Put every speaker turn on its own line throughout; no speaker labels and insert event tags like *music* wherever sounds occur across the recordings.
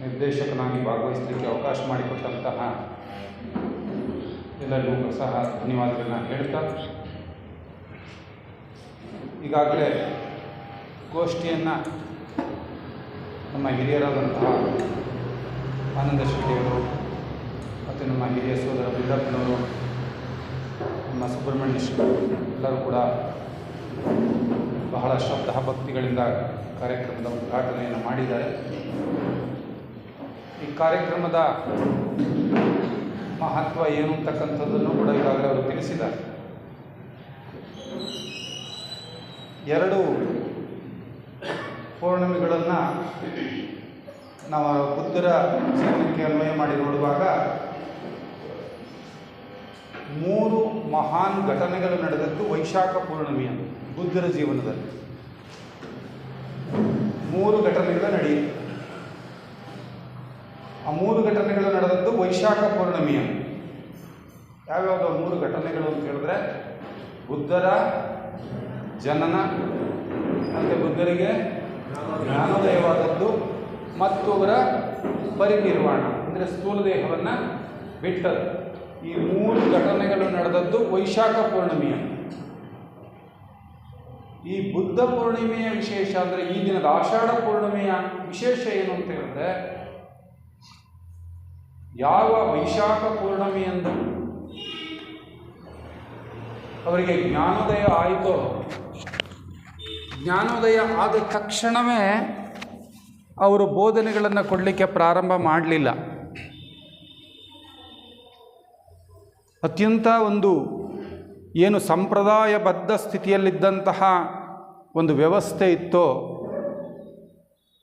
ನಿರ್ದೇಶಕನಾಗಿ ಭಾಗವಹಿಸಲಿಕ್ಕೆ ಅವಕಾಶ ಮಾಡಿಕೊಟ್ಟಂತಹ ಎಲ್ಲರಿಗೂ ಸಹ ಧನ್ಯವಾದಗಳನ್ನ ಹೇಳ್ತಾ. ಈಗಾಗಲೇ ಗೋಷ್ಠಿಯನ್ನು ನಮ್ಮ ಹಿರಿಯರಾದಂತಹ ಆನಂದ ಶೆಟ್ಟಿಯವರು ಮತ್ತು ನಮ್ಮ ಹಿರಿಯ ಸೋದರ ಬಿಲ್ಲಪ್ಪನವರು ನಮ್ಮ ಸುಬ್ರಹ್ಮಣ್ಯ ಎಲ್ಲರೂ ಕೂಡ ಬಹಳ ಶ್ರದ್ಧಾ ಭಕ್ತಿಗಳಿಂದ ಕಾರ್ಯಕ್ರಮದ ಉದ್ಘಾಟನೆಯನ್ನು ಮಾಡಿದ್ದಾರೆ. ಕಾರ್ಯಕ್ರಮದ ಮಹತ್ವ ಏನು ಅಂತಕ್ಕಂಥದ್ದನ್ನು ಕೂಡ ಈಗಾಗಲೇ ಅವರು ತಿಳಿಸಿದ್ದಾರೆ. ಎರಡು ಪೌರ್ಣಮಿಗಳನ್ನು ನಾವು ಬುದ್ಧರ ಜೀವನಕ್ಕೆ ಅನ್ವಯ ಮಾಡಿ ನೋಡುವಾಗ ಮೂರು ಮಹಾನ್ ಘಟನೆಗಳು ನಡೆದದ್ದು ವೈಶಾಖ ಪೂರ್ಣಿಮೆಯಂದು ಬುದ್ಧರ ಜೀವನದಲ್ಲಿ. ಮೂರು ಘಟನೆಗಳು ನಡೆಯಿತು ಆ ಮೂರು ಘಟನೆಗಳು ನಡೆದದ್ದು ವೈಶಾಖ ಪೂರ್ಣಿಮೆಯಂದು ಯಾವ್ಯಾವ ಮೂರು ಘಟನೆಗಳು ಅಂತ ಹೇಳಿದ್ರೆ ಬುದ್ಧರ ಜನನ, ಮತ್ತು ಬುದ್ಧರಿಗೆ ಜ್ಞಾನೋದಯವಾದದ್ದು ಮತ್ತು ಅವರ ಪರಿನಿರ್ವಾಣ, ಅಂದರೆ ಸ್ಥೂಲ ದೇಹವನ್ನು ಬಿಟ್ಟದ್ದು. ಈ ಮೂರು ಘಟನೆಗಳು ನಡೆದದ್ದು ವೈಶಾಖ ಪೂರ್ಣಿಮೆಯ. ಈ ಬುದ್ಧ ಪೂರ್ಣಿಮೆಯ ವಿಶೇಷ ಅಂದರೆ ಈ ದಿನದ ಆಷಾಢ ಪೂರ್ಣಿಮೆಯ ವಿಶೇಷ ಏನು ಅಂತ ಹೇಳಿದ್ರೆ ಯಾವ ವೈಶಾಖ ಪೂರ್ಣಿಮೆಯಂದು ಅವರಿಗೆ ಜ್ಞಾನೋದಯ ಆಯಿತೋ. ಜ್ಞಾನೋದಯ ಆದ ತಕ್ಷಣವೇ ಅವರು ಬೋಧನೆಗಳನ್ನು ಕೊಡಲಿಕ್ಕೆ ಪ್ರಾರಂಭ ಮಾಡಲಿಲ್ಲ. ಅತ್ಯಂತ ಒಂದು ಏನು ಸಂಪ್ರದಾಯಬದ್ಧ ಸ್ಥಿತಿಯಲ್ಲಿದ್ದಂತಹ ಒಂದು ವ್ಯವಸ್ಥೆ ಇತ್ತೋ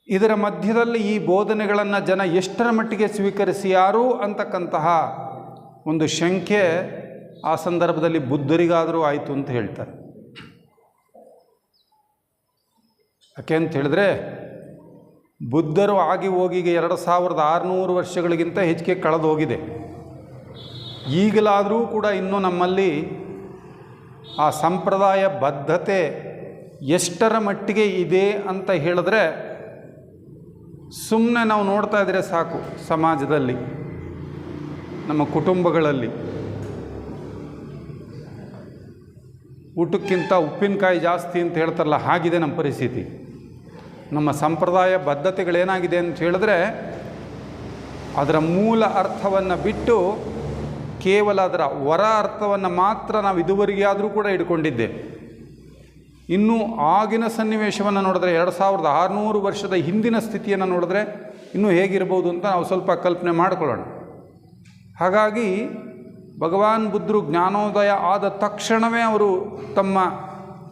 ಇದರ ಮಧ್ಯದಲ್ಲಿ ಈ ಬೋಧನೆಗಳನ್ನು ಜನ ಎಷ್ಟರ ಮಟ್ಟಿಗೆ ಸ್ವೀಕರಿಸಿಯಾರು ಅಂತಕ್ಕಂತಹ ಒಂದು ಶಂಕೆ ಆ ಸಂದರ್ಭದಲ್ಲಿ ಬುದ್ಧರಿಗಾದರೂ ಆಯಿತು ಅಂತ ಹೇಳ್ತಾರೆ. ಯಾಕೆ ಅಂತ ಹೇಳಿದ್ರೆ ಬುದ್ಧರು ಆಗಿ ಹೋಗಿಗೆ ಎರಡು ಸಾವಿರದ ಆರುನೂರು ವರ್ಷಗಳಿಗಿಂತ ಹೆಚ್ಚಿಗೆ ಕಳೆದು ಹೋಗಿದೆ. ಈಗಲಾದರೂ ಕೂಡ ಇನ್ನೂ ನಮ್ಮಲ್ಲಿ ಆ ಸಂಪ್ರದಾಯ ಬದ್ಧತೆ ಎಷ್ಟರ ಮಟ್ಟಿಗೆ ಇದೆ ಅಂತ ಹೇಳಿದ್ರೆ ಸುಮ್ಮನೆ ನಾವು ನೋಡ್ತಾ ಇದ್ರೆ ಸಾಕು ಸಮಾಜದಲ್ಲಿ, ನಮ್ಮ ಕುಟುಂಬಗಳಲ್ಲಿ. ಊಟಕ್ಕಿಂತ ಉಪ್ಪಿನಕಾಯಿ ಜಾಸ್ತಿ ಅಂತ ಹೇಳ್ತಾರಲ್ಲ, ಹಾಗಿದೆ ನಮ್ಮ ಪರಿಸ್ಥಿತಿ. ನಮ್ಮ ಸಂಪ್ರದಾಯ ಬದ್ಧತೆಗಳೇನಾಗಿದೆ ಅಂತ ಹೇಳಿದ್ರೆ, ಅದರ ಮೂಲ ಅರ್ಥವನ್ನು ಬಿಟ್ಟು ಕೇವಲ ಅದರ ಹೊರ ಅರ್ಥವನ್ನು ಮಾತ್ರ ನಾವು ಇದುವರೆಗೆ ಆದರೂ ಕೂಡ ಇಟ್ಕೊಂಡಿದ್ದೆ ಇನ್ನು ಆಗಿನ ಸನ್ನಿವೇಶವನ್ನು ನೋಡಿದ್ರೆ ಎರಡು ಸಾವಿರದ ಆರುನೂರು ವರ್ಷದ ಹಿಂದಿನ ಸ್ಥಿತಿಯನ್ನು ನೋಡಿದ್ರೆ ಇನ್ನೂ ಹೇಗಿರ್ಬೋದು ಅಂತ ನಾವು ಸ್ವಲ್ಪ ಕಲ್ಪನೆ ಮಾಡಿಕೊಳ್ಳೋಣ. ಹಾಗಾಗಿ ಭಗವಾನ್ ಬುದ್ಧರು ಜ್ಞಾನೋದಯ ಆದ ತಕ್ಷಣವೇ ಅವರು ತಮ್ಮ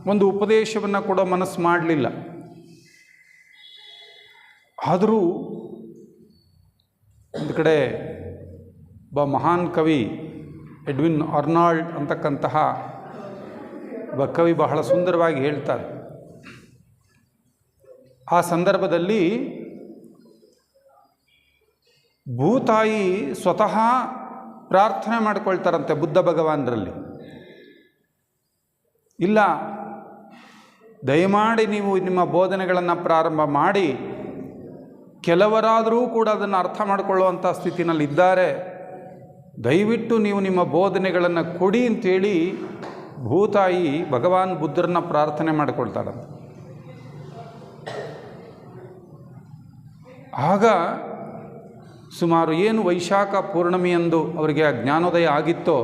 ಒಂದು ಉಪದೇಶವನ್ನು ಕೊಡೋ ಮನಸ್ಸು ಮಾಡಲಿಲ್ಲ. ಆದರೂ ಒಂದು ಕಡೆ ಒಬ್ಬ ಮಹಾನ್ ಕವಿ ಎಡ್ವಿನ್ ಅರ್ನಾಲ್ಡ್ ಅಂತಕ್ಕಂತಹ ಕವಿ ಬಹಳ ಸುಂದರವಾಗಿ ಹೇಳ್ತಾರೆ. ಆ ಸಂದರ್ಭದಲ್ಲಿ ಭೂತಾಯಿ ಸ್ವತಃ ಪ್ರಾರ್ಥನೆ ಮಾಡ್ಕೊಳ್ತಾರಂತೆ ಬುದ್ಧ ಭಗವಾನರಲ್ಲಿ. ಇಲ್ಲ, ದಯಮಾಡಿ ನೀವು ನಿಮ್ಮ ಬೋಧನೆಗಳನ್ನು ಪ್ರಾರಂಭ ಮಾಡಿ, ಕೆಲವರಾದರೂ ಕೂಡ ಅದನ್ನು ಅರ್ಥ ಮಾಡಿಕೊಳ್ಳುವಂಥ ಸ್ಥಿತಿನಲ್ಲಿದ್ದಾರೆ. ದಯವಿಟ್ಟು ನೀವು ನಿಮ್ಮ ಬೋಧನೆಗಳನ್ನು ಕೊಡಿ ಅಂತೇಳಿ ಭೂತಾಯಿ ಭಗವಾನ್ ಬುದ್ಧರನ್ನ ಪ್ರಾರ್ಥನೆ ಮಾಡಿಕೊಳ್ತಾಳಂತೆ ಆಗ ಸುಮಾರು ಏನು ವೈಶಾಖ ಪೂರ್ಣಿಮೆಯಂದು ಅವರಿಗೆ ಆ ಜ್ಞಾನೋದಯ ಆಗಿತ್ತೋ,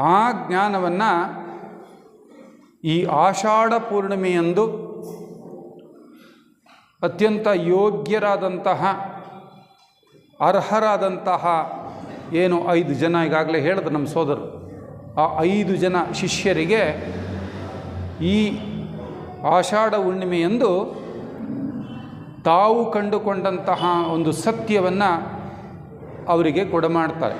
ಆ ಜ್ಞಾನವನ್ನು ಈ ಆಷಾಢ ಪೂರ್ಣಿಮೆಯಂದು ಅತ್ಯಂತ ಯೋಗ್ಯರಾದಂತಹ, ಅರ್ಹರಾದಂತಹ ಏನು ಐದು ಜನ ಈಗಾಗಲೇ ಹೇಳಿದ್ರು ನಮ್ಮ ಸೋದರು ಆ ಐದು ಜನ ಶಿಷ್ಯರಿಗೆ ಈ ಆಷಾಢ ಹುಣ್ಣಿಮೆಯಂದು ತಾವು ಕಂಡುಕೊಂಡಂತಹ ಒಂದು ಸತ್ಯವನ್ನು ಅವರಿಗೆ ಕೊಡಮಾಡ್ತಾರೆ.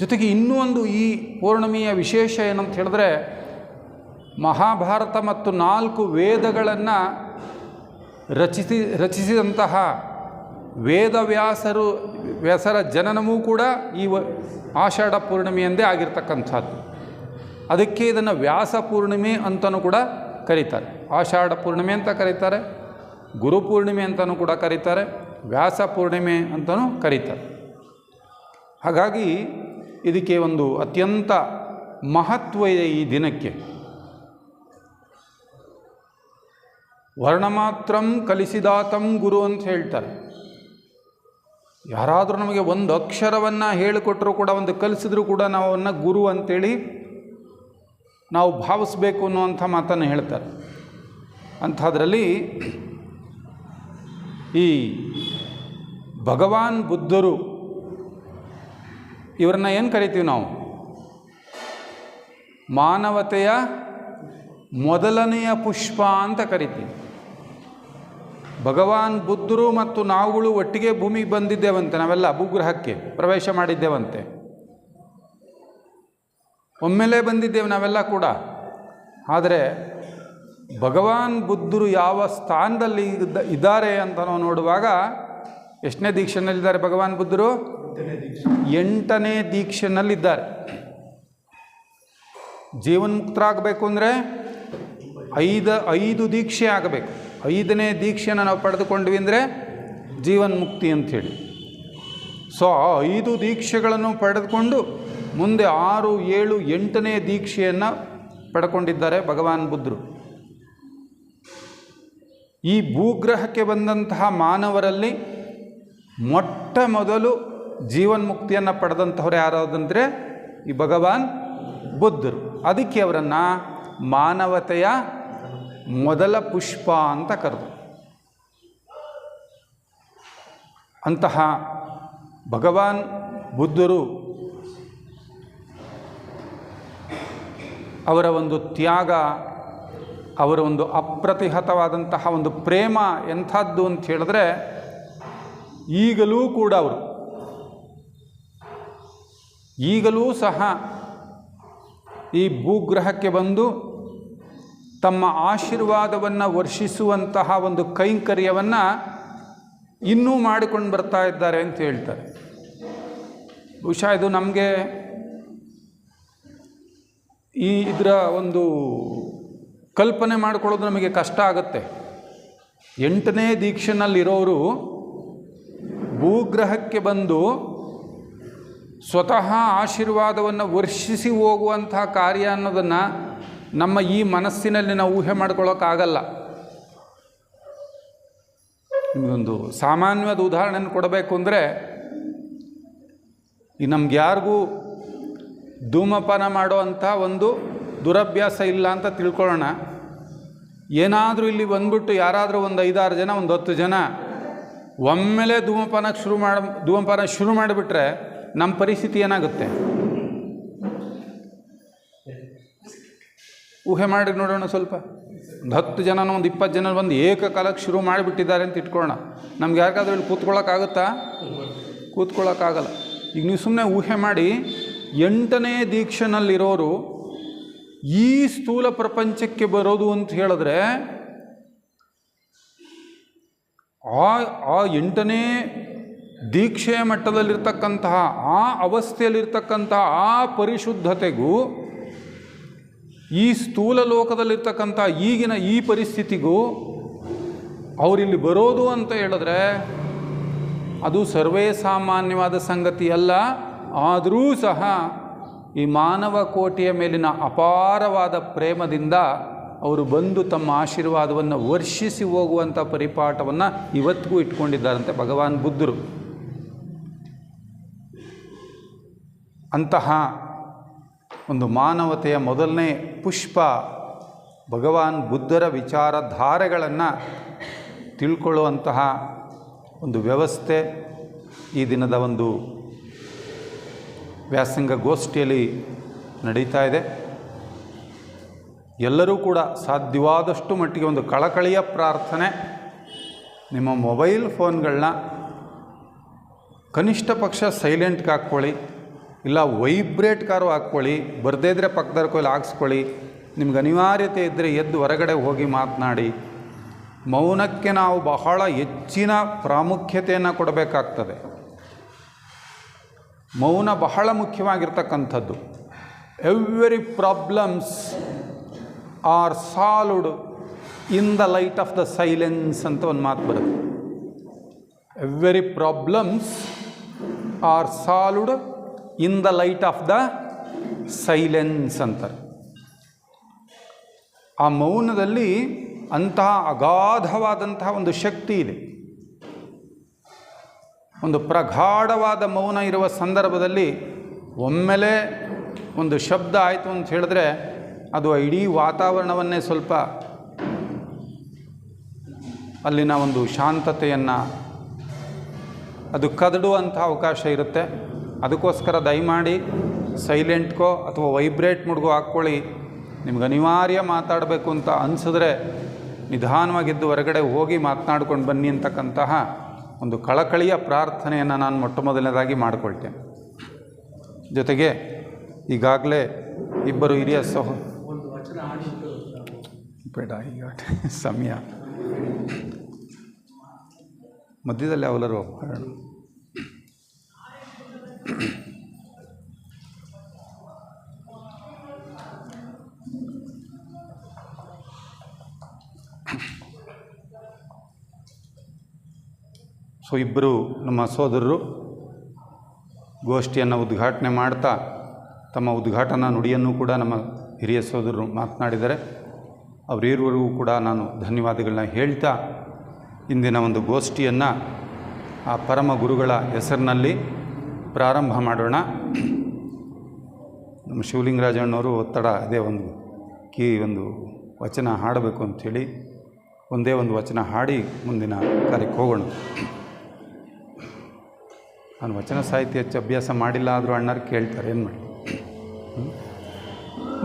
ಜೊತೆಗೆ ಇನ್ನೂ ಒಂದು ಈ ಪೌರ್ಣಮಿಯ ವಿಶೇಷ ಏನಂತ ಹೇಳಿದ್ರೆ ಮಹಾಭಾರತ ಮತ್ತು ನಾಲ್ಕು ವೇದಗಳನ್ನು ರಚಿಸಿ, ರಚಿಸಿದಂತಹ ವೇದವ್ಯಾಸರು, ವ್ಯಾಸರ ಜನನವೂ ಕೂಡ ಈ ಆಷಾಢ ಪೂರ್ಣಿಮೆಯಂದೇ ಆಗಿರ್ತಕ್ಕಂಥದ್ದು. ಅದಕ್ಕೆ ಇದನ್ನು ವ್ಯಾಸ ಪೂರ್ಣಿಮೆ ಅಂತಲೂ ಕೂಡ ಕರೀತಾರೆ. ಆಷಾಢ ಪೂರ್ಣಿಮೆ ಅಂತ ಕರೀತಾರೆ ಗುರುಪೂರ್ಣಿಮೆ ಅಂತಲೂ ಕೂಡ ಕರೀತಾರೆ, ವ್ಯಾಸ ಪೂರ್ಣಿಮೆ ಅಂತಲೂ ಕರೀತಾರೆ. ಹಾಗಾಗಿ ಇದಕ್ಕೆ ಒಂದು ಅತ್ಯಂತ ಮಹತ್ವ ಇದೆ ಈ ದಿನಕ್ಕೆ. ವರ್ಣಮಾತ್ರಂ ಕಲಿಸಿದಾತಂ ಗುರು ಅಂತ ಹೇಳ್ತಾರೆ. ಯಾರಾದರೂ ನಮಗೆ ಒಂದು ಅಕ್ಷರವನ್ನು ಹೇಳಿಕೊಟ್ಟರು ಕೂಡ, ಒಂದು ಕಲಿಸಿದ್ರೂ ಕೂಡ ನಾವು ಅವನ್ನ ಗುರು ಅಂತೇಳಿ ನಾವು ಭಾವಿಸ್ಬೇಕು ಅನ್ನುವಂಥ ಮಾತನ್ನು ಹೇಳ್ತಾರೆ. ಅಂಥದ್ರಲ್ಲಿ ಈ ಭಗವಾನ್ ಬುದ್ಧರು ಇವರನ್ನ ಏನು ಕರಿತೀವಿ ನಾವು? ಮಾನವತೆಯ ಮೊದಲನೆಯ ಪುಷ್ಪ ಅಂತ ಕರಿತೀವಿ. ಭಗವಾನ್ ಬುದ್ಧರು ಮತ್ತು ನಾವುಗಳು ಒಟ್ಟಿಗೆ ಭೂಮಿಗೆ ಬಂದಿದ್ದೇವಂತೆ, ನಾವೆಲ್ಲ ಭೂಗ್ರಹಕ್ಕೆ ಪ್ರವೇಶ ಮಾಡಿದ್ದೇವಂತೆ. ಒಮ್ಮೆಲೇ ಬಂದಿದ್ದೇವೆ ನಾವೆಲ್ಲ ಕೂಡ. ಆದರೆ ಭಗವಾನ್ ಬುದ್ಧರು ಯಾವ ಸ್ಥಾನದಲ್ಲಿ ಇದ್ದ, ಇದ್ದಾರೆ ಅಂತ ನಾವು ನೋಡುವಾಗ ಎಷ್ಟನೇ ದೀಕ್ಷೆನಲ್ಲಿದ್ದಾರೆ ಭಗವಾನ್ ಬುದ್ಧರು? ಎಂಟನೇ ದೀಕ್ಷೆನಲ್ಲಿದ್ದಾರೆ ಜೀವನ್ಮುಕ್ತರಾಗಬೇಕು ಅಂದರೆ ಐದು ಐದು ದೀಕ್ಷೆ ಆಗಬೇಕು. ಐದನೇ ದೀಕ್ಷೆನ ನಾವು ಪಡೆದುಕೊಂಡ್ವಿ ಅಂದರೆ ಜೀವನ್ಮುಕ್ತಿ ಅಂಥೇಳಿ. ಸೊ ಆ ಐದು ದೀಕ್ಷೆಗಳನ್ನು ಪಡೆದುಕೊಂಡು ಮುಂದೆ ಆರು, ಏಳು, ಎಂಟನೇ ದೀಕ್ಷೆಯನ್ನು ಪಡ್ಕೊಂಡಿದ್ದಾರೆ ಭಗವಾನ್ ಬುದ್ಧರು. ಈ ಭೂಗ್ರಹಕ್ಕೆ ಬಂದಂತಹ ಮಾನವರಲ್ಲಿ ಮೊಟ್ಟ ಮೊದಲು ಜೀವನ್ಮುಕ್ತಿಯನ್ನು ಪಡೆದಂಥವ್ರು ಯಾರಾದಂದರೆ ಈ ಭಗವಾನ್ ಬುದ್ಧರು. ಅದಕ್ಕೆ ಅವರನ್ನು ಮಾನವತೆಯ ಮೊದಲ ಪುಷ್ಪ ಅಂತ ಕರೆದು. ಅಂತಹ ಭಗವಾನ್ ಬುದ್ಧರು ಅವರ ಒಂದು ತ್ಯಾಗ, ಅವರ ಒಂದು ಅಪ್ರತಿಹತವಾದಂತಹ ಒಂದು ಪ್ರೇಮ ಎಂಥದ್ದು ಅಂತ ಹೇಳಿದ್ರೆ ಈಗಲೂ ಕೂಡ ಅವರು. ಈಗಲೂ ಸಹ ಈ ಭೂಗ್ರಹಕ್ಕೆ ಬಂದು ತಮ್ಮ ಆಶೀರ್ವಾದವನ್ನು ವರ್ಷಿಸುವಂತಹ ಒಂದು ಕೈಂಕರ್ಯವನ್ನು ಇನ್ನೂ ಮಾಡಿಕೊಂಡು ಬರ್ತಾ ಇದ್ದಾರೆ ಅಂತ ಹೇಳ್ತಾರೆ. ಬಹುಶಃ ಇದು ನಮಗೆ ಈ ಇದರ ಒಂದು ಕಲ್ಪನೆ ಮಾಡಿಕೊಳ್ಳೋದು ನಮಗೆ ಕಷ್ಟ ಆಗುತ್ತೆ. ಎಂಟನೇ ದೀಕ್ಷೆನಲ್ಲಿರೋರು ಭೂಗ್ರಹಕ್ಕೆ ಬಂದು ಸ್ವತಃ ಆಶೀರ್ವಾದವನ್ನು ವರ್ಷಿಸಿ ಹೋಗುವಂತಹ ಕಾರ್ಯ ಅನ್ನೋದನ್ನು ನಮ್ಮ ಈ ಮನಸ್ಸಿನಲ್ಲಿ ನಾವು ಊಹೆ ಮಾಡ್ಕೊಳ್ಳೋಕ್ಕಾಗಲ್ಲ. ನಿಮಗೊಂದು ಸಾಮಾನ್ಯವಾದ ಉದಾಹರಣೆಯನ್ನು ಕೊಡಬೇಕು ಅಂದರೆ, ಈ ನಮ್ಗೆ ಯಾರಿಗೂ ಧೂಮಪಾನ ಮಾಡೋ ಅಂಥ ಒಂದು ದುರಭ್ಯಾಸ ಇಲ್ಲ ಅಂತ ತಿಳ್ಕೊಳ್ಳೋಣ. ಏನಾದರೂ ಇಲ್ಲಿ ಬಂದ್ಬಿಟ್ಟು ಯಾರಾದರೂ ಒಂದು ಐದಾರು ಜನ, ಒಂದು ಹತ್ತು ಜನ ಒಮ್ಮೆಲೆ ಧೂಮಪಾನಕ್ಕೆ ಶುರು ಮಾಡಿ, ಧೂಮಪಾನ ಶುರು ಮಾಡಿಬಿಟ್ರೆ ನಮ್ಮ ಪರಿಸ್ಥಿತಿ ಏನಾಗುತ್ತೆ? ಊಹೆ ಮಾಡಿ ನೋಡೋಣ ಸ್ವಲ್ಪ. ಒಂದು ಹತ್ತು ಜನನ ಒಂದು ಇಪ್ಪತ್ತು ಜನ ಬಂದು ಏಕಕಾಲಕ್ಕೆ ಶುರು ಮಾಡಿಬಿಟ್ಟಿದ್ದಾರೆ ಅಂತ ಇಟ್ಕೊಳ್ಳೋಣ ನಮ್ಗೆ ಯಾರಿಗಾದ್ರೂ ಇಲ್ಲಿ ಕೂತ್ಕೊಳ್ಳೋಕ್ಕಾಗುತ್ತಾ ಕೂತ್ಕೊಳ್ಳೋಕ್ಕಾಗಲ್ಲ ಈಗ ನೀವು ಸುಮ್ಮನೆ ಊಹೆ ಮಾಡಿ, ಎಂಟನೇ ದೀಕ್ಷೆನಲ್ಲಿರೋರು ಈ ಸ್ಥೂಲ ಪ್ರಪಂಚಕ್ಕೆ ಬರೋದು ಅಂತ ಹೇಳಿದ್ರೆ, ಆ ಆ ಎಂಟನೇ ದೀಕ್ಷೆಯ ಮಟ್ಟದಲ್ಲಿರ್ತಕ್ಕಂತಹ, ಆ ಅವಸ್ಥೆಯಲ್ಲಿರ್ತಕ್ಕಂತಹ ಆ ಪರಿಶುದ್ಧತೆಗೂ ಈ ಸ್ಥೂಲ ಲೋಕದಲ್ಲಿರ್ತಕ್ಕಂಥ ಈಗಿನ ಈ ಪರಿಸ್ಥಿತಿಗೂ ಅವರಿಲ್ಲಿ ಬರೋದು ಅಂತ ಹೇಳಿದ್ರೆ ಅದು ಸರ್ವೇ ಸಾಮಾನ್ಯವಾದ ಸಂಗತಿ ಅಲ್ಲ. ಆದರೂ ಸಹ ಈ ಮಾನವ ಕೋಟಿಯ ಮೇಲಿನ ಅಪಾರವಾದ ಪ್ರೇಮದಿಂದ ಅವರು ಬಂದು ತಮ್ಮ ಆಶೀರ್ವಾದವನ್ನು ವರ್ಷಿಸಿ ಹೋಗುವಂಥ ಪರಿಪಾಠವನ್ನು ಇವತ್ತಿಗೂ ಇಟ್ಕೊಂಡಿದ್ದಾರಂತೆ ಭಗವಾನ್ ಬುದ್ಧರು. ಅಂತಹ ಒಂದು ಮಾನವತೆಯ ಮೊದಲನೇ ಪುಷ್ಪ ಭಗವಾನ್ ಬುದ್ಧರ ವಿಚಾರಧಾರೆಗಳನ್ನು ತಿಳ್ಕೊಳ್ಳುವಂತಹ ಒಂದು ವ್ಯವಸ್ಥೆ ಈ ದಿನದ ಒಂದು ವ್ಯಾಸಂಗ ಗೋಷ್ಠಿಯಲ್ಲಿ ನಡೀತಾ ಇದೆ. ಎಲ್ಲರೂ ಕೂಡ ಸಾಧ್ಯವಾದಷ್ಟು ಮಟ್ಟಿಗೆ ಒಂದು ಕಳಕಳಿಯ ಪ್ರಾರ್ಥನೆ, ನಿಮ್ಮ ಮೊಬೈಲ್ ಫೋನ್ಗಳನ್ನ ಕನಿಷ್ಠ ಪಕ್ಷ ಸೈಲೆಂಟ್ಗೆ ಹಾಕ್ಕೊಳ್ಳಿ. ಇಲ್ಲ ವೈಬ್ರೇಟ್ ಕಾರು ಹಾಕ್ಕೊಳ್ಳಿ, ಬರದೇ ಇದ್ದರೆ ಪಕ್ಕದ ಕೊಯ್ಲು ಹಾಕ್ಸ್ಕೊಳ್ಳಿ. ನಿಮ್ಗೆ ಅನಿವಾರ್ಯತೆ ಇದ್ದರೆ ಎದ್ದು ಹೊರಗಡೆ ಹೋಗಿ ಮಾತನಾಡಿ. ಮೌನಕ್ಕೆ ನಾವು ಬಹಳ ಹೆಚ್ಚಿನ ಪ್ರಾಮುಖ್ಯತೆಯನ್ನು ಕೊಡಬೇಕಾಗ್ತದೆ. ಮೌನ ಬಹಳ ಮುಖ್ಯವಾಗಿರ್ತಕ್ಕಂಥದ್ದು. Every problems are solved in the light of the silence ಅಂತ ಒಂದು ಮಾತು ಬರುತ್ತೆ. Every problems are solved in the light of the silence ಅಂತಾರೆ. ಆ ಮೌನದಲ್ಲಿ ಅಂತಹ ಅಗಾಧವಾದಂತಹ ಒಂದು ಶಕ್ತಿ ಇದೆ. ಒಂದು ಪ್ರಗಾಢವಾದ ಮೌನ ಇರುವ ಸಂದರ್ಭದಲ್ಲಿ ಒಮ್ಮೆಲೆ ಒಂದು ಶಬ್ದ ಆಯಿತು ಅಂತ ಹೇಳಿದ್ರೆ ಅದು ಇಡೀ ವಾತಾವರಣವನ್ನೇ ಸ್ವಲ್ಪ ಅಲ್ಲಿನ ಒಂದು ಶಾಂತತೆಯನ್ನು ಅದು ಕದಡುವಂಥ ಅವಕಾಶ ಇರುತ್ತೆ. ಅದಕ್ಕೋಸ್ಕರ ದಯಮಾಡಿ ಸೈಲೆಂಟ್ಗೋ ಅಥವಾ ವೈಬ್ರೇಟ್ ಮುಡ್ಗೋ ಹಾಕ್ಕೊಳ್ಳಿ. ನಿಮ್ಗೆ ಅನಿವಾರ್ಯ ಮಾತಾಡಬೇಕು ಅಂತ ಅನಿಸಿದ್ರೆ ನಿಧಾನವಾಗಿದ್ದು ಹೊರಗಡೆ ಹೋಗಿ ಮಾತನಾಡ್ಕೊಂಡು ಬನ್ನಿ ಅಂತಕ್ಕಂತಹ ಒಂದು ಕಳಕಳಿಯ ಪ್ರಾರ್ಥನೆಯನ್ನು ನಾನು ಮೊಟ್ಟ ಮೊದಲನೇದಾಗಿ ಮಾಡಿಕೊಳ್ತೇನೆ. ಜೊತೆಗೆ ಈಗಾಗಲೇ ಇಬ್ಬರು ಹಿರಿಯ ಸಹ, ಬೇಡ, ಈಗ ಸಮಯ. ಮಧ್ಯದಲ್ಲಿ ಅವಲರು *clears throat* ಸೊ ಇಬ್ಬರು ನಮ್ಮ ಸೋದರರು ಗೋಷ್ಠಿಯನ್ನು ಉದ್ಘಾಟನೆ ಮಾಡ್ತಾ ತಮ್ಮ ಉದ್ಘಾಟನಾ ನುಡಿಯನ್ನು ಕೂಡ ನಮ್ಮ ಹಿರಿಯ ಸೋದರರು ಮಾತನಾಡಿದರೆ ಅವರಿರುವರೆಗೂ ಕೂಡ ನಾನು ಧನ್ಯವಾದಗಳನ್ನ ಹೇಳ್ತಾ ಇಂದಿನ ಒಂದು ಗೋಷ್ಠಿಯನ್ನು ಆ ಪರಮ ಗುರುಗಳ ಹೆಸರಿನಲ್ಲಿ ಪ್ರಾರಂಭ ಮಾಡೋಣ. ನಮ್ಮ ಶಿವಲಿಂಗರಾಜಣ್ಣವರು ಒತ್ತಡ, ಅದೇ ಒಂದು ಕೀ, ಒಂದು ವಚನ ಹಾಡಬೇಕು ಅಂಥೇಳಿ ಒಂದೇ ಒಂದು ವಚನ ಹಾಡಿ ಮುಂದಿನ ಕಾರ್ಯಕ್ಕೆ ಹೋಗೋಣ. ನಾನು ವಚನ ಸಾಹಿತ್ಯ ಹೆಚ್ಚು ಅಭ್ಯಾಸ ಮಾಡಿಲ್ಲ ಆದರೂ ಅಣ್ಣರು ಕೇಳ್ತಾರೆ, ಏನು ಮಾಡಿ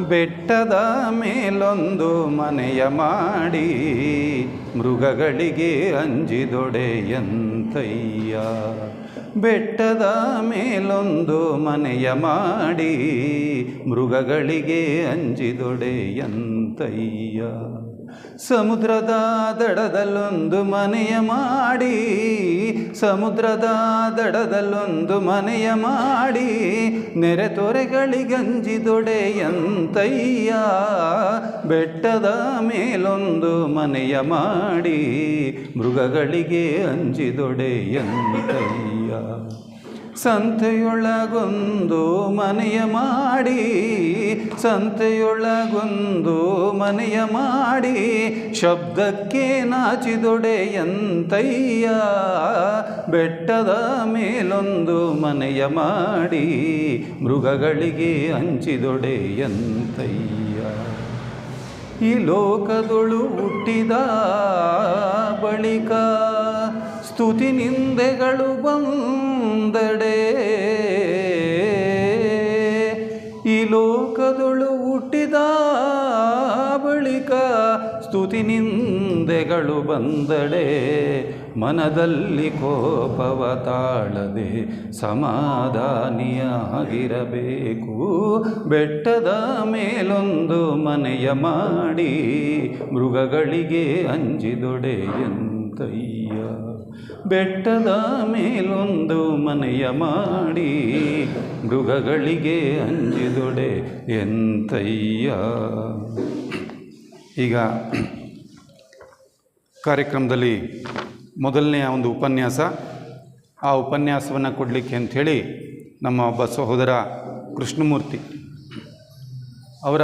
ಬೆಟ್ಟದ ಮೇಲೊಂದು ಮನೆಯ ಮಾಡಿ ಮೃಗಗಳಿಗೆ ಅಂಜಿದೊಡೆಯಂತಯ್ಯ ಬೆಟ್ಟದ ಮೇಲೊಂದು ಮನೆಯ ಮಾಡಿ ಮೃಗಗಳಿಗೆ ಅಂಜಿದೊಡೆಯಂತಯ್ಯ. ಸಮುದ್ರದ ದಡದಲ್ಲೊಂದು ಮನೆಯ ಮಾಡಿ, ಸಮುದ್ರದ ದಡದಲ್ಲೊಂದು ಮನೆಯ ಮಾಡಿ, ನೆರೆ ತೊರೆಗಳಿಗಂಜಿದೊಡೆಯಂತಯ್ಯ ಬೆಟ್ಟದ ಮೇಲೊಂದು ಮನೆಯ ಮಾಡಿ, ಮೃಗಗಳಿಗೆ ಅಂಜಿದೊಡೆಯಂತಯ್ಯ ಸಂತೆಯೊಳಗೊಂದು ಮನೆಯ ಮಾಡಿ, ಸಂತೆಯೊಳಗೊಂದು ಮನೆಯ ಮಾಡಿ, ಶಬ್ದಕ್ಕೆ ನಾಚಿದೊಡೆಯಂತಯ್ಯ ಬೆಟ್ಟದ ಮೇಲೊಂದು ಮನೆಯ ಮಾಡಿ, ಮೃಗಗಳಿಗೆ ಹಂಚಿದೊಡೆಯಂತಯ್ಯ ಈ ಲೋಕದೊಳು ಹುಟ್ಟಿದ ಬಳಿಕ ಸ್ತುತಿ ನಿಂದೆಗಳು ಬಂದಡೆ ಈ ಲೋಕದೊಳು ಹುಟ್ಟಿದ ಬಳಿಕ ಸ್ತುತಿ ನಿಂದೆಗಳು ಬಂದಡೆ. ಮನದಲ್ಲಿ ಕೋಪವ ತಾಳದೆ ಸಮಾಧಾನಿಯಾಗಿರಬೇಕು ಬೆಟ್ಟದ ಮೇಲೊಂದು ಮನೆಯ ಮಾಡಿ ಮೃಗಗಳಿಗೆ ಅಂಜಿದೊಡೆಯಂತಯ್ಯ ಬೆಟ್ಟದ ಮೇಲೊಂದು ಮನೆಯ ಮಾಡಿ ಮೃಗಗಳಿಗೆ ಅಂಜಿದೊಡೆ ಎಂತಯ್ಯ. ಈಗ ಕಾರ್ಯಕ್ರಮದಲ್ಲಿ ಮೊದಲನೆಯ ಒಂದು ಉಪನ್ಯಾಸ. ಆ ಉಪನ್ಯಾಸವನ್ನು ಕೊಡಲಿಕ್ಕೆ ಅಂಥೇಳಿ ನಮ್ಮ ಒಬ್ಬ ಸಹೋದರ ಕೃಷ್ಣಮೂರ್ತಿ ಅವರ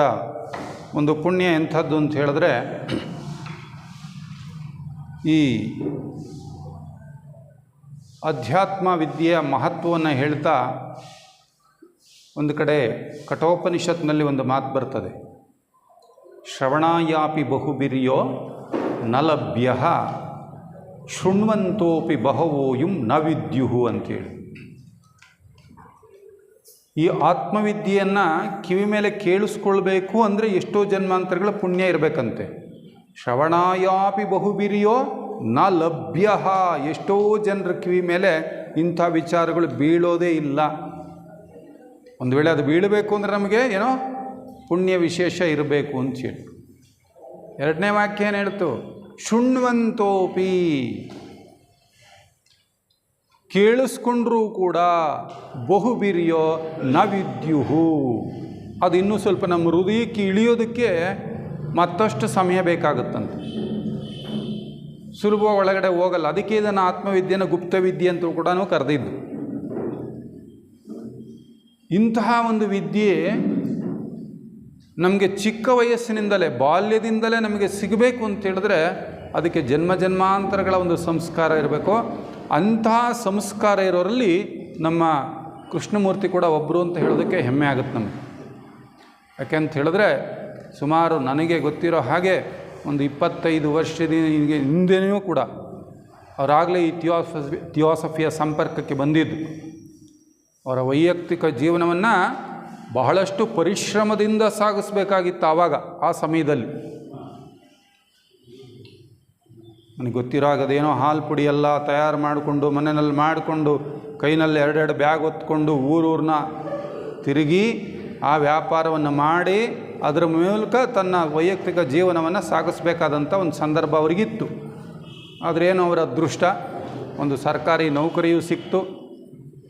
ಒಂದು ಪುಣ್ಯ ಎಂಥದ್ದು ಅಂತ ಹೇಳಿದ್ರೆ ಈ ಅಧ್ಯಾತ್ಮ ವಿದ್ಯೆಯ ಮಹತ್ವವನ್ನು ಹೇಳ್ತಾ ಒಂದು ಕಡೆ ಕಠೋಪನಿಷತ್ನಲ್ಲಿ ಒಂದು ಮಾತು ಬರ್ತದೆ. ಶ್ರವಣಾಯಾಪಿ ಬಹುಬಿರಿಯೋ ನಲಭ್ಯ, ಶೃಣ್ವಂತೋಪಿ ಬಹವೋಯುಂ ನ ವಿದ್ಯುಹು ಅಂತೇಳಿ. ಈ ಆತ್ಮವಿದ್ಯೆಯನ್ನು ಕಿವಿ ಮೇಲೆ ಕೇಳಿಸ್ಕೊಳ್ಬೇಕು ಅಂದರೆ ಎಷ್ಟೋ ಜನ್ಮಾಂತರಗಳ ಪುಣ್ಯ ಇರಬೇಕಂತೆ. ಶ್ರವಣಾಯಾಪಿ ಬಹುಬಿರಿಯೋ ನ ಲಭ್ಯ ಎಷ್ಟೋ ಜನರ ಕಿವಿ ಮೇಲೆ ಇಂಥ ವಿಚಾರಗಳು ಬೀಳೋದೇ ಇಲ್ಲ. ಒಂದು ವೇಳೆ ಅದು ಬೀಳಬೇಕು ಅಂದರೆ ನಮಗೆ ಏನೋ ಪುಣ್ಯ ವಿಶೇಷ ಇರಬೇಕು ಅಂತ ಹೇಳಿ. ಎರಡನೇ ವಾಕ್ಯ ಏನು ಹೇಳ್ತು? ಶುಣ್ವಂತೋಪಿ. ಕೇಳಿಸ್ಕೊಂಡ್ರೂ ಕೂಡ ಬಹುಬಿರಿಯೋ ನವಿದ್ಯುಹು ಅದು ಇನ್ನೂ ಸ್ವಲ್ಪ ನಮ್ಮ ಹೃದಯಕ್ಕೆ ಇಳಿಯೋದಕ್ಕೆ ಮತ್ತಷ್ಟು ಸಮಯ ಬೇಕಾಗುತ್ತಂತೆ. ಸುಲಭ ಒಳಗಡೆ ಹೋಗಲ್ಲ. ಅದಕ್ಕೆ ಇದನ್ನು ಗುಪ್ತ ಗುಪ್ತವಿದ್ಯೆ ಅಂತ ಕೂಡ ಕರೆದಿದ್ದು. ಇಂತಹ ಒಂದು ವಿದ್ಯೆ ನಮಗೆ ಚಿಕ್ಕ ವಯಸ್ಸಿನಿಂದಲೇ, ಬಾಲ್ಯದಿಂದಲೇ ನಮಗೆ ಸಿಗಬೇಕು ಅಂತ ಹೇಳಿದ್ರೆ ಅದಕ್ಕೆ ಜನ್ಮ ಜನ್ಮಾಂತರಗಳ ಒಂದು ಸಂಸ್ಕಾರ ಇರಬೇಕು. ಅಂತಹ ಸಂಸ್ಕಾರ ಇರೋರಲ್ಲಿ ನಮ್ಮ ಕೃಷ್ಣಮೂರ್ತಿ ಕೂಡ ಒಬ್ಬರು ಅಂತ ಹೇಳೋದಕ್ಕೆ ಹೆಮ್ಮೆ ಆಗುತ್ತೆ ನಮಗೆ. ಯಾಕೆ ಅಂತ ಹೇಳಿದ್ರೆ ಸುಮಾರು ನನಗೆ ಗೊತ್ತಿರೋ ಹಾಗೆ ಒಂದು ಇಪ್ಪತ್ತೈದು ವರ್ಷದ ಹಿಂದೆಯೂ ಕೂಡ ಅವರಾಗಲೇ ಈ ಥಿಯೋಸಫಿ ಥಿಯೋಸಫಿಯ ಸಂಪರ್ಕಕ್ಕೆ ಬಂದಿದ್ದು. ಅವರ ವೈಯಕ್ತಿಕ ಜೀವನವನ್ನು ಬಹಳಷ್ಟು ಪರಿಶ್ರಮದಿಂದ ಸಾಗಿಸ್ಬೇಕಾಗಿತ್ತು ಆವಾಗ, ಆ ಸಮಯದಲ್ಲಿ. ನನಗೆ ಗೊತ್ತಿರೋ ಹಾಗೆ ಹಾಲು ಪುಡಿ ಎಲ್ಲ ತಯಾರು ಮಾಡಿಕೊಂಡು, ಮನೆಯಲ್ಲಿ ಮಾಡಿಕೊಂಡು, ಕೈನಲ್ಲಿ ಎರಡೆರಡು ಬ್ಯಾಗ್ ಹೊತ್ಕೊಂಡು ಊರೂರನ್ನ ತಿರುಗಿ ಆ ವ್ಯಾಪಾರವನ್ನು ಮಾಡಿ ಅದರ ಮೂಲಕ ತನ್ನ ವೈಯಕ್ತಿಕ ಜೀವನವನ್ನು ಸಾಗಿಸ್ಬೇಕಾದಂಥ ಒಂದು ಸಂದರ್ಭ ಅವರಿಗಿತ್ತು. ಆದರೆ ಏನು ಅವರ ಅದೃಷ್ಟ, ಒಂದು ಸರ್ಕಾರಿ ನೌಕರಿಯೂ ಸಿಕ್ತು.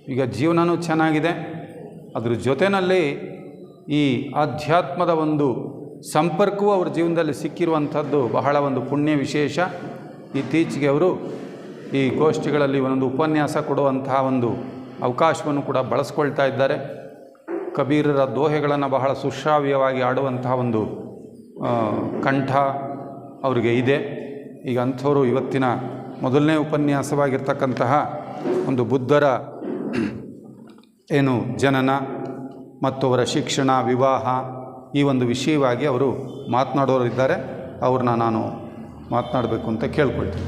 ಈಗ ಜೀವನವೂ ಚೆನ್ನಾಗಿದೆ. ಅದ್ರ ಜೊತೆಯಲ್ಲಿ ಈ ಆಧ್ಯಾತ್ಮದ ಒಂದು ಸಂಪರ್ಕವೂ ಅವ್ರ ಜೀವನದಲ್ಲಿ ಸಿಕ್ಕಿರುವಂಥದ್ದು ಬಹಳ ಒಂದು ಪುಣ್ಯ ವಿಶೇಷ. ಇತ್ತೀಚೆಗೆ ಅವರು ಈ ಗೋಷ್ಠಿಗಳಲ್ಲಿ ಒಂದೊಂದು ಉಪನ್ಯಾಸ ಕೊಡುವಂತಹ ಒಂದು ಅವಕಾಶವನ್ನು ಕೂಡ ಬಳಸ್ಕೊಳ್ತಾ ಇದ್ದಾರೆ. ಕಬೀರರ ದೋಹೆಗಳನ್ನು ಬಹಳ ಸುಶ್ರಾವ್ಯವಾಗಿ ಆಡುವಂತಹ ಒಂದು ಕಂಠ ಅವರಿಗೆ ಇದೆ. ಈಗ ಅಂಥವರು ಇವತ್ತಿನ ಮೊದಲನೇ ಉಪನ್ಯಾಸವಾಗಿರ್ತಕ್ಕಂತಹ ಒಂದು ಬುದ್ಧರ, ಏನು ಜನನ ಮತ್ತು ಅವರ ಶಿಕ್ಷಣ, ವಿವಾಹ ಈ ಒಂದು ವಿಷಯವಾಗಿ ಅವರು ಮಾತನಾಡೋರಿದ್ದಾರೆ. ಅವ್ರನ್ನ ನಾನು ಮಾತನಾಡಬೇಕು ಅಂತ ಕೇಳ್ಕೊಳ್ತೀನಿ.